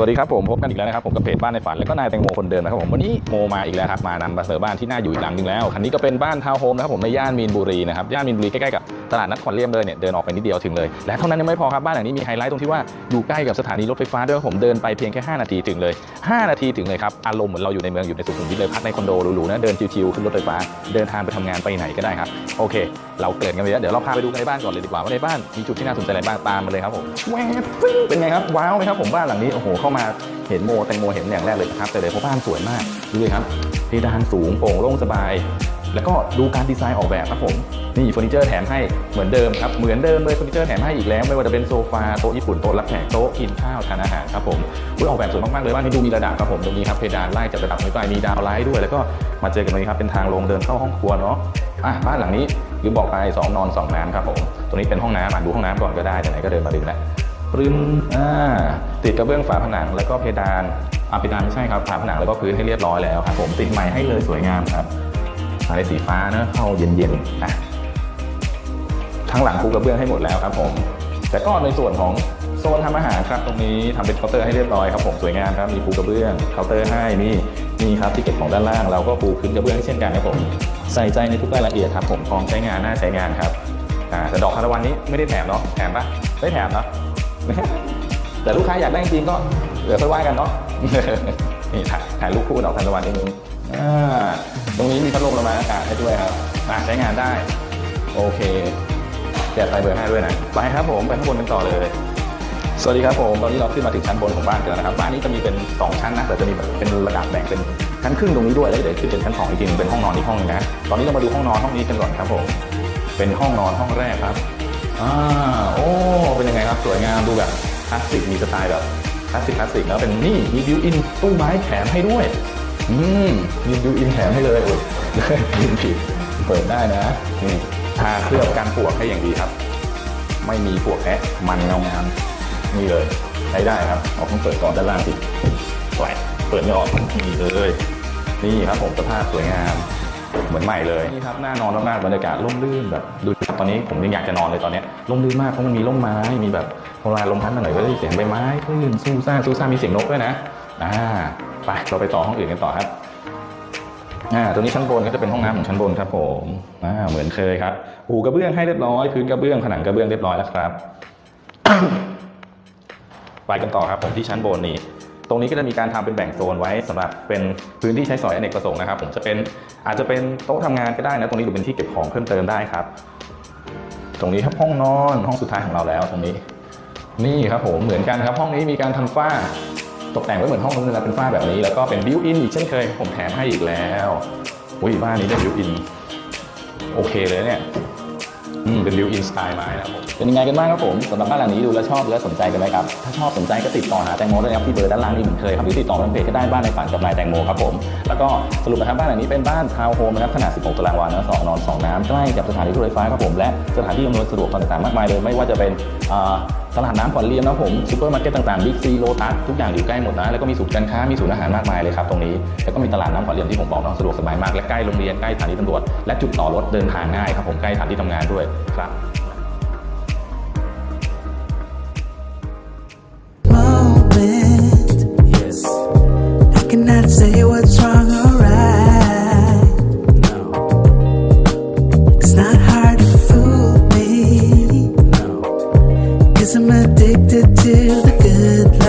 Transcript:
วัสดีครับผมพบกันอีกแล้วนะครับผมกับเพจบ้านในฝันแล้วก็นายแตงโมคนเดิมนะครับผมวันนี้โมมาอีกแล้วครับมานำมาเสนอบ้านที่น่าอยู่อีกหลังนึงแล้วคันนี้ก็เป็นบ้านทาวน์โฮมนะครับผมในย่านมีนบุรีนะครับย่านมีนบุรีใกล้ๆกับตลาดนัดขวัญเลี่ยมเลยเนี่ยเดินออกไปนิดเดียวถึงเลย และเท่านั้นยังไม่พอครับบ้านหลังนี้มีไฮไลท์ตรงที่ว่าอยู่ใกล้กับสถานีรถไฟฟ้าด้วยผมเดินไปเพียงแค่ 5 นาทีถึงเลย 5 นาทีถึงเลยครับอารมณ์เหมือนเราอยู่ในเมืองอยู่ในสุขุมวิทเลยพักในคอนโดหรูๆนะเดินชิวๆขึ้นรถไฟฟ้าเดินทางไปทำงานไปไหนก็ได้ครับโอเค เราเกริดกันไปแล้วเดี๋ยวเราพาไปดูในบ้านก่อนเลยดีกว่าว่าในบ้านมีจุดที่น่าสนใจอะไรบ้างตามมาเลยครับผมแหวเป็นไงครับว้าวไหมครับผมบ้านหลังนี้โอ้โหเามาเห็นโมแตงโมเห็นอย่างแรกเลยประทับใจเลยเพราะบ้านสวยมากดูเลยครับเพดานสูงโปร่งโล่งสบาย แล้วก็ดูการดีไซน์ออกแบบครับผมนี่เฟอร์นิเจอร์แถมให้เหมือนเดิมครับเหมือนเดิมเลยเฟอร์นิเจอร์แถมให้อีกแล้ว ไม่ว่าจะเป็นโซฟาโต๊ะญี่ปุ่นโต๊ะรับแขกโต๊ะกินข้าวทานอาหารครับผมอุ๊ยออกแบบสวยมากๆเลยบ้านนี้ดูมีระดับครับผมตรงนี้ครับเพดานไล่จากระดับนี้ไปมีดาวไลท์ด้วย แล้วก็มาเจอกันตรงนี้ครับเป็นทางลงเดินเข้าห้องครัวเนาะอะบ้านหลังนี้ลืมบอกไปสองนอนสองน้ำครับผมตรงนี้เป็นห้องน้ำอะดูห้องน้ำก่อนก็ได้แต่ไหนก็เดินมาดึงแล้ว ปรึ้มอ่าติดกระเบื้องฝาผนังแล้วก็เพดานอะเพดานไม่ใช่ครับฝาผนังแล้วก็พื้นให้เรียบร้อยแล้วครับผมติดใหม่ให้เลยสวยงามครับสายสีฟ้าเนอะเข้าเย็นๆนะทั้งหลังปูกระเบื้องให้หมดแล้วครับผม แต่ก็ในส่วนของโซนทำอาหารครับตรงนี้ทำเป็นเคาน์เตอร์ให้เรียบร้อยครับผมสวยงามครับมีปูกระเบื้องเคาน์เตอร์ให้นี่นี่ครับที่เก็บของด้านล่างเราก็ปูพื้นกระเบื้องเช่นกันครับผมใส่ใจในทุกรายละเอียดครับผมพร้อมใช้งานน่าใช้งานครับแต่ดอกคาราวันนี้ไม่ได้แถมเนาะแถมปะไม่แถมเนาะ แต่ลูกค้าอยากได้จริงก็เดี๋ยวค่อยว่ากันเนาะนี่ถ่ายถ่ายรูปคู่ดอกทานตะวันนิดนึงอ่าตรงนี้มีพัดลมระบายอากาศให้ด้วยครับใช้งานได้ โอเคแจกไฟเบอร์ให้ด้วยนะไปครับผมไปข้างบนกันต่อเลย สวัสดีครับผมตอนนี้เราขึ้นมาถึงชั้นบนของบ้านกันแล้วนะครับบ้านนี้จะมีเป็น 2 ชั้นนะแต่จะมีเป็นระดับแบ่งเป็นชั้นครึ่งตรงนี้ด้วยแล้วเดี๋ยวขึ้นเป็นชั้นสองอีกทีนึงเป็นห้องนอนอีกห้องหนึงนะตอนนี้เรามาดูห้องนอนห้องนี้กันก่อนครับผมเป็นห้องนอนห้องแรกครับ อ่าโอ้ เป็นยังไงครับ สวยงามดูแบบคลาสสิกมีสไตล์แบบคลาสสิกคลาสสิกแล้วเป็นนี่มีบิวอินตู้ไม้แถมให้ด้วย อืมมีบิวอินแถมให้เลยโอ้ยยินผิดเปิดได้นะนี่ทาเคลือบกันปวกให้อย่างดีครับ ไม่มีปวกแอะมันเงางามนี่เลยใช้ได้ครับออกต้องเปิดก่อนด้านล่างสิปล่อยเปิดไม่ออกนี่เลยนี่ครับผมสภาพสวยงาม เหมือนใหม่เลยนี่ครับน่านอนมากๆบรรยากาศร่มรื่นแบบดูตอนนี้ผมยังอยากจะนอนเลยตอนนี้ร่มรื่นมากเพราะมันมีร่มไม้มีแบบเวลาลมพัดมาหน่อยก็ได้เสียงใบไม้คลื่นสู้ซ่าสู้ซ่ามีเสียงนกด้วยนะอ่าไปเราไปต่อห้องอื่นกันต่อครับอ่าตัวนี้ชั้นบนก็จะเป็นห้องน้ำของชั้นบนครับผมอ่าเหมือนเคยครับปูกระเบื้องให้เรียบร้อยพื้นกระเบื้องผนังกระเบื้องเรียบร้อยแล้วครับไปกันต่อครับผมที่ชั้นบนนี้ ตรงนี้ก็จะมีการทำเป็นแบ่งโซนไว้สำหรับเป็นพื้นที่ใช้สอยอเนกประสงค์นะครับผมจะเป็นอาจจะเป็นโต๊ะทำงานก็ได้นะตรงนี้หรือเป็นที่เก็บของเพิ่มเติมได้ครับ ตรงนี้ครับห้องนอนห้องสุดท้ายของเราแล้วตรงนี้ นี่ครับผมเหมือนกันครับห้องนี้มีการทำฝ้าตกแต่งไว้เหมือนห้องนู้นเลยนะเป็นฝ้าแบบนี้ แล้วก็เป็นบิวอินอีกเช่นเคยผมแถมให้อีกแล้วอุ้ยบ้านนี้ได้บิวอินโอเคเลยเนี่ย อืม เป็นบิวอินสไตล์ไม้นะครับผมเป็นยังไงกันบ้างครับผมสำหรับบ้านหลังนี้ดูแล้วชอบและสนใจกันไหมครับ ถ้าชอบสนใจก็ติดต่อหาแตงโมได้นะครับที่เบอร์ด้านล่างนี้เหมือนเคยครับหรือติดต่อทางเพจก็ได้บ้านในฝันกับนายแตงโมครับผมแล้วก็สรุปนะครับบ้านหลังนี้เป็นบ้านทาวน์โฮมนะครับขนาด 16 ตารางวานะสองนอนสองน้ำใกล้กับสถานีรถไฟฟ้าครับผมและสถานที่อำนวยสะดวกต่างๆมากมายเลยไม่ว่าจะเป็นอ่า ตลาดน้ำก่อนเรียนนะผมซูเปอร์มาร์เก็ตต่างๆบิ๊กซีโลตัสทุกอย่างอยู่ใกล้หมดนะ แล้วก็มีศูนย์การค้ามีศูนย์อาหารมากมายเลยครับตรงนี้ แล้วก็มีตลาดน้ำก่อนเรียนที่ผมบอกเนาะสะดวกสบายมากและใกล้โรงเรียนใกล้สถานีตำรวจและจุดต่อรถเดินทางง่ายครับผมใกล้สถานที่ทำงานด้วยครับ I'm addicted to the good life.